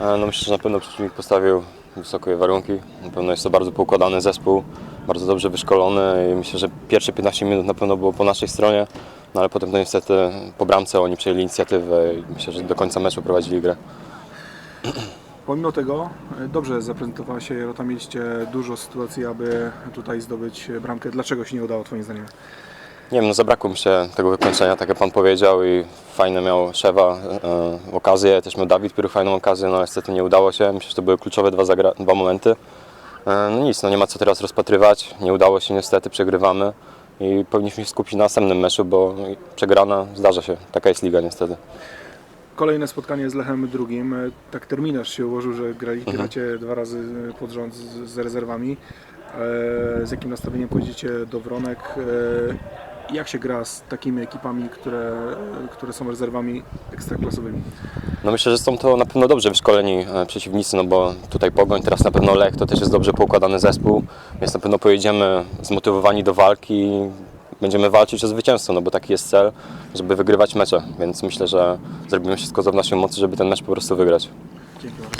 E, No myślę, że na pewno przeciwnik postawił wysokie warunki. Na pewno jest to bardzo poukładany zespół, bardzo dobrze wyszkolony i myślę, że pierwsze 15 minut na pewno było po naszej stronie, no ale potem to niestety po bramce oni przejęli inicjatywę i myślę, że do końca meczu prowadzili grę. Pomimo tego e, dobrze zaprezentowała się Jarota, mieliście dużo sytuacji, aby tutaj zdobyć bramkę. Dlaczego się nie udało Twoim zdaniem? Nie wiem, no zabrakło mi się tego wykończenia, tak jak Pan powiedział i fajne miał Szewa e, okazję, też miał Dawid Piru fajną okazję, no niestety nie udało się. Myślę, że to były kluczowe dwa, dwa momenty. E, no nic, no nie ma co teraz rozpatrywać, nie udało się niestety, przegrywamy i powinniśmy się skupić na następnym meczu, bo przegrana zdarza się, taka jest liga niestety. Kolejne spotkanie z Lechem drugim. E, Tak terminarz się ułożył, że grali, Mhm. gracie dwa razy pod rząd z, z rezerwami. E, z jakim nastawieniem pojedziecie do Wronek? E, jak się gra z takimi ekipami, które, które są rezerwami ekstraklasowymi? No myślę, że są to na pewno dobrze wyszkoleni e, przeciwnicy, no bo tutaj Pogoń, teraz na pewno Lech, to też jest dobrze poukładany zespół, więc na pewno pojedziemy zmotywowani do walki i będziemy walczyć o zwycięstwo, no bo taki jest cel, żeby wygrywać mecze, więc myślę, że zrobimy wszystko co w naszej mocy, żeby ten mecz po prostu wygrać. Bardzo.